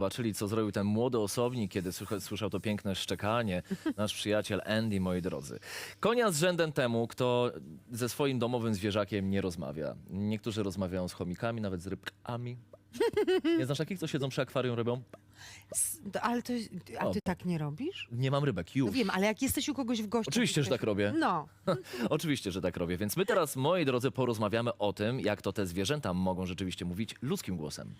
Zobaczyli, co zrobił ten młody osobnik, kiedy słyszał to piękne szczekanie. Nasz przyjaciel Andy, moi drodzy. Konia z rzędem temu, kto ze swoim domowym zwierzakiem nie rozmawia. Niektórzy rozmawiają z chomikami, nawet z rybkami. Nie znasz takich, co siedzą przy akwarium, robią? S- to- Ale to, a O. ty tak nie robisz? Nie mam rybek, No już. wiem, ale jak jesteś u kogoś w gościu... Oczywiście, że tak robię. No. Oczywiście, że tak robię. Więc my teraz, moi drodzy, porozmawiamy o tym, jak to te zwierzęta mogą rzeczywiście mówić ludzkim głosem.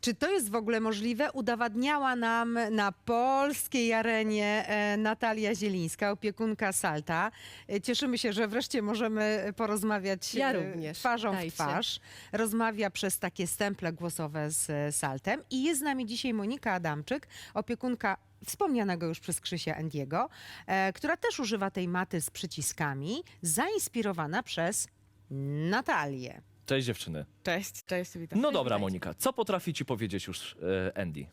Czy to jest w ogóle możliwe? Udowadniała nam na polskiej arenie e, Natalia Zielińska, opiekunka Salta. E, Cieszymy się, że wreszcie możemy porozmawiać Ja e, również. twarzą w Dajcie. twarz. Rozmawia przez takie stemple głosowe z Saltem. I jest z nami dzisiaj Monika Adamczyk, opiekunka wspomnianego już przez Krzysia Endiego, która też używa tej maty z przyciskami, zainspirowana przez Natalię. Cześć dziewczyny. Cześć, cześć, witam. No dobra. Monika, co potrafi ci powiedzieć już e, Andy?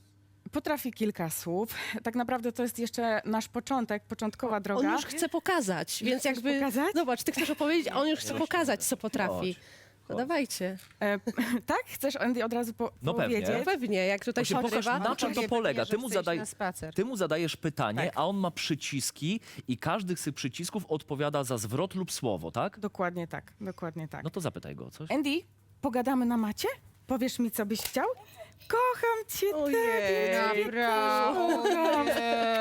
Potrafi kilka słów. Tak naprawdę to jest jeszcze nasz początek, początkowa droga. On już chce pokazać, więc chcesz jakby... pokazać? Zobacz, ty chcesz opowiedzieć, a on już chce pokazać, co potrafi. Chodź. No dawajcie. E, tak? Chcesz Andy od razu po No pewnie. powiedzieć? No pewnie, jak tutaj Właśnie się pokaż na czym to polega. Ty mu, chce iść zadaj, na spacer. ty mu zadajesz pytanie, Tak. a on ma przyciski i każdy z tych przycisków odpowiada za zwrot lub słowo, tak? Dokładnie tak, dokładnie tak. No to zapytaj go o coś. Andy, pogadamy na macie? Powiesz mi, co byś chciał? Kocham cię, Ojej. Naprawdę.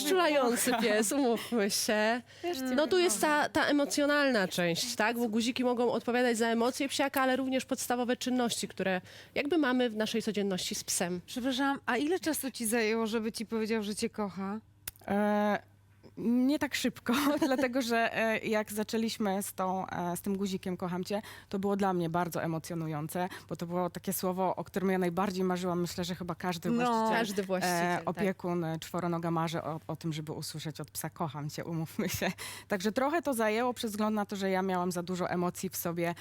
Rozczulający pies, umówmy się. No tu jest ta, ta emocjonalna część, tak? Bo guziki mogą odpowiadać za emocje psiaka, ale również podstawowe czynności, które jakby mamy w naszej codzienności z psem. Przepraszam, a ile czasu ci zajęło, żeby ci powiedział, że cię kocha? E, nie tak szybko, dlatego że e, jak zaczęliśmy z, tą, e, z tym guzikiem Kocham Cię, to było dla mnie bardzo emocjonujące, bo to było takie słowo, o którym ja najbardziej marzyłam. Myślę, że chyba każdy No. właściciel, Każdy właściciel, e, tak. opiekun e, czworonoga marzy o, o tym, żeby usłyszeć od psa Kocham Cię, umówmy się. Także trochę to zajęło przez wzgląd na to, że ja miałam za dużo emocji w sobie,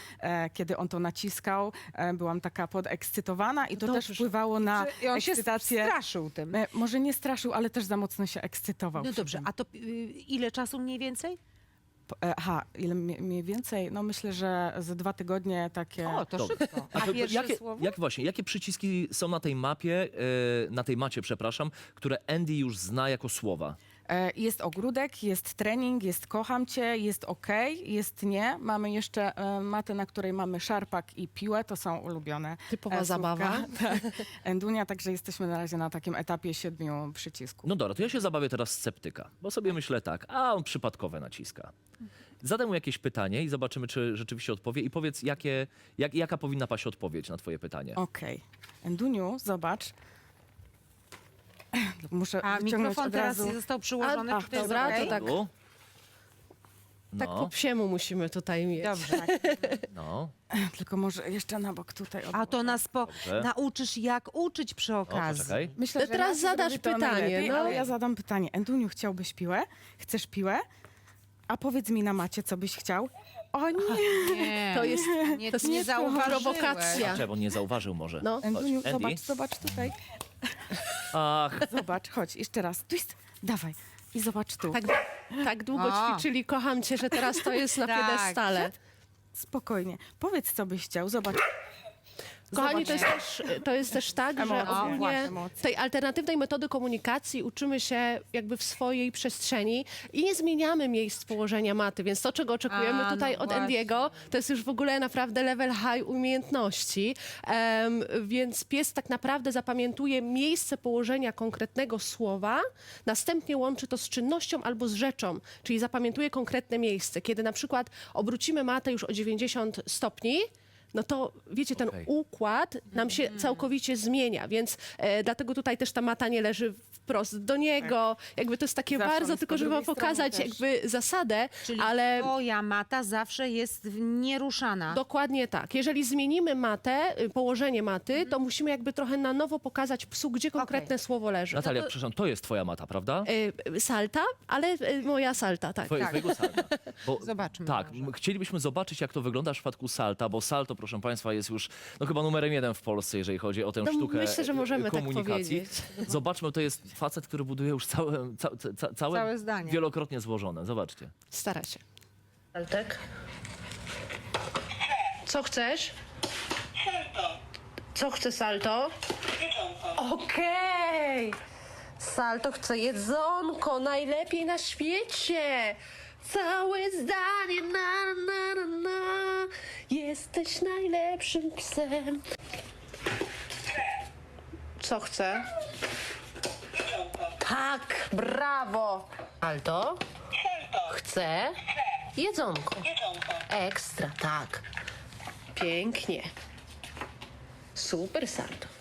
kiedy on to naciskał. Byłam taka podekscytowana i to Dobrze. też wpływało na I on się ekscytację. straszył tym. Może nie straszył, ale też za mocno się ekscytował. No dobrze, a to ile czasu mniej więcej? E, Aha, ile mie- mniej więcej? No myślę, że ze dwa tygodnie takie... O, to szybko. A, to pierwsze jakie, słowo? jak właśnie, jakie przyciski są na tej mapie, e, na tej macie, przepraszam, które Andy już zna jako słowa? E, Jest ogródek, jest trening, jest kocham cię, jest okej, jest nie. Mamy jeszcze e, matę, na której mamy szarpak i piłę, to są ulubione Typowa e, słówka. zabawa. Tak. Endunia, także jesteśmy na razie na takim etapie siedmiu przycisków. No dobra, to ja się zabawię teraz sceptyka, bo sobie myślę tak, a on przypadkowe naciska. Zadaj mu jakieś pytanie i zobaczymy, czy rzeczywiście odpowie i powiedz, jakie, jak, jaka powinna paść odpowiedź na twoje pytanie. Okej. Enduniu, zobacz. Muszę A wyciągnąć mikrofon od teraz razu. został przyłożony. A, czy to jest dobra, okej? to tak. Tu? Tak po No, psiemu musimy tutaj mieć. Dobrze. no. Tylko może jeszcze na bok tutaj. A to nas po... Dobrze. nauczysz, jak uczyć przy O, okazji. poczekaj. Myślę, teraz zadasz zrobi to pytanie, najlepiej, no. Ale ja zadam pytanie. Enduniu, chciałbyś piłę? Chcesz piłę? A powiedz mi na macie, co byś chciał? O nie! Nie, To jest- nie, to jest nie zauważyłeś. prowokacja. Czemu nie zauważył może? No. Chodź, Enduniu, Andy. zobacz, zobacz tutaj. Ach, Zobacz, chodź, jeszcze raz. Twist, dawaj. I zobacz tu. Tak, tak długo O. ćwiczyli, kocham cię, że teraz to jest na Tak. piedestale. Spokojnie. Powiedz, co byś chciał. Zobacz. Kochani, to jest, też, to jest też tak, że Emocje. Ogólnie emocje. tej alternatywnej metody komunikacji uczymy się jakby w swojej przestrzeni i nie zmieniamy miejsc położenia maty, więc to, czego oczekujemy A, tutaj no od właśnie. Endiego, to jest już w ogóle naprawdę level high umiejętności, Em, więc pies tak naprawdę zapamiętuje miejsce położenia konkretnego słowa, następnie łączy to z czynnością albo z rzeczą, czyli zapamiętuje konkretne miejsce. Kiedy na przykład obrócimy matę już o 90 stopni, no to wiecie, ten Okej. układ nam się Mhm. całkowicie zmienia, więc e, dlatego tutaj też ta mata nie leży wprost do niego. Jakby to jest takie Zawsze bardzo, jest tylko żeby wam drugiej stronie pokazać też. jakby zasadę, Czyli ale twoja mata zawsze jest w- nieruszana. dokładnie tak. Jeżeli zmienimy matę, y, położenie maty, Mhm. to musimy jakby trochę na nowo pokazać psu, gdzie konkretne słowo leży. Natalia, przepraszam, to jest twoja mata, prawda? Y, y, salta, ale y, moja salta, tak. Twoje, tak. Twojego salta. Bo, Zobaczmy Tak, może. m- chcielibyśmy zobaczyć, jak to wygląda w przypadku salta, bo salto, proszę państwa, jest już no, chyba numerem jeden w Polsce, jeżeli chodzi o tę No, sztukę myślę, że e, możemy tak komunikacji. powiedzieć. Zobaczmy, to jest facet, który buduje już całe, ca, ca, całe, Całe zdanie. wielokrotnie złożone. Zobaczcie. Stara się. Saltek? Co chcesz? Co chce salto? Okej. Salto chce jedzonko, najlepiej na świecie. Całe zdanie na na na na. Jesteś najlepszym psem. Co chce? Tak, brawo. Alto? Chce? Jedzonko. Ekstra, tak. Pięknie. Super salto.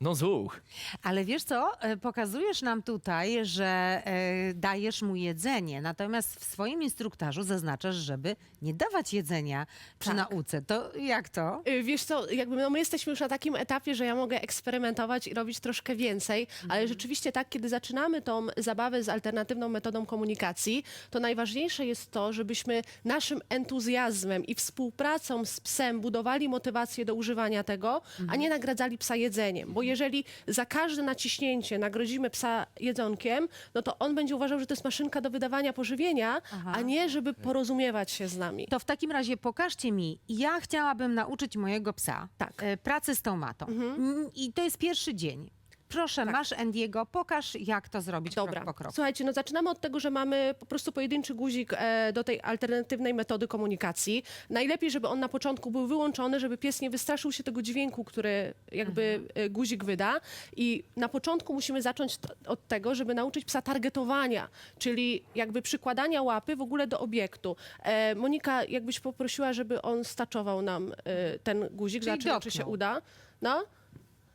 No zuch. Ale wiesz co, e, pokazujesz nam tutaj, że e, dajesz mu jedzenie, natomiast w swoim instruktażu zaznaczasz, żeby nie dawać jedzenia przy Tak. nauce. To jak to? Y, Wiesz co, jakby no my jesteśmy już na takim etapie, że ja mogę eksperymentować i robić troszkę więcej, ale rzeczywiście tak, kiedy zaczynamy tą zabawę z alternatywną metodą komunikacji, to najważniejsze jest to, żebyśmy naszym entuzjazmem i współpracą z psem budowali motywację do używania tego, a nie nagradzali psa jedzeniem. Bo jeżeli za każde naciśnięcie nagrodzimy psa jedzonkiem, no to on będzie uważał, że to jest maszynka do wydawania pożywienia, a nie żeby porozumiewać się z nami. To w takim razie pokażcie mi, ja chciałabym nauczyć mojego psa Tak. e, pracy z tą matą. Mm, I to jest pierwszy dzień. Proszę, masz Andiego, pokaż jak to zrobić Dobra. krok po kroku. Słuchajcie, no zaczynamy od tego, że mamy po prostu pojedynczy guzik e, do tej alternatywnej metody komunikacji. Najlepiej, żeby on na początku był wyłączony, żeby pies nie wystraszył się tego dźwięku, który jakby e, guzik wyda. I na początku musimy zacząć t- od tego, żeby nauczyć psa targetowania, czyli jakby przykładania łapy w ogóle do obiektu. E, Monika, jakbyś poprosiła, żeby on staczował nam e, ten guzik, Czyli zobaczymy, czy się uda. No?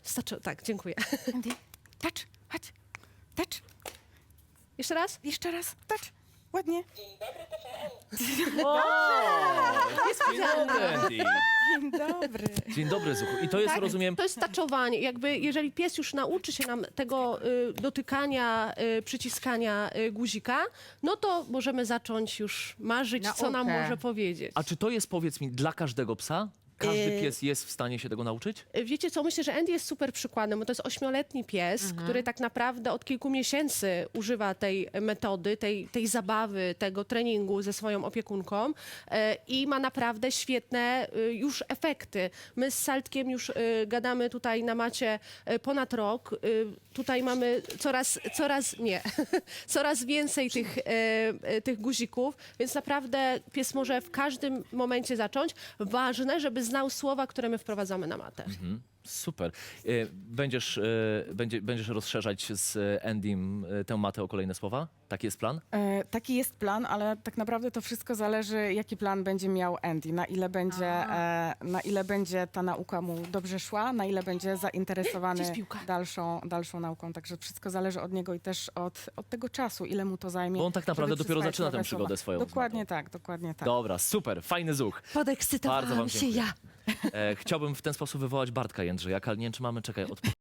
Staczo- tak, dziękuję. Andy, touch, chodź. Touch. Jeszcze raz? Jeszcze raz. Touch. Ładnie. Dzień dobry, Andy. Dzień dobry. Dzień dobry, Zuchu. I to jest, rozumiem, To jest taczowanie. Jakby jeżeli pies już nauczy się nam tego y, dotykania, y, przyciskania y, guzika, no to możemy zacząć już marzyć, co nam Naukę. może powiedzieć. a czy to jest, powiedz mi, dla każdego psa? Każdy Yy. pies jest w stanie się tego nauczyć? Y, Wiecie co, myślę, że Andy jest super przykładem, bo to jest ośmioletni pies, który tak naprawdę od kilku miesięcy używa tej metody, tej, tej zabawy, tego treningu ze swoją opiekunką e, i ma naprawdę świetne y, już efekty. My z Saltkiem już y, gadamy tutaj na macie y, ponad rok. Y, Tutaj mamy coraz, coraz nie, coraz więcej tych, e, e, tych guzików, więc naprawdę pies może w każdym momencie zacząć. Ważne, żeby znał słowa, które my wprowadzamy na matę. Super. E, Będziesz, e, będzie, będziesz rozszerzać z Endym e, tę matę o kolejne słowa? Taki jest plan? E, taki jest plan, ale tak naprawdę to wszystko zależy, jaki plan będzie miał Andy. Na ile będzie, e, na ile będzie ta nauka mu dobrze szła, na ile będzie zainteresowany dalszą, dalszą nauką. Także wszystko zależy od niego i też od, od tego czasu, ile mu to zajmie. Bo on tak naprawdę dopiero zaczyna tę przygodę słowa. swoją Dokładnie tak, dokładnie tak. Dobra, super, fajny zuch. Bardzo Podekscytowałam wam się dziękuję. ja. E, chciałbym w ten sposób wywołać Bartka Jędrzeja, ale nie wiem, czy mamy, czekaj, od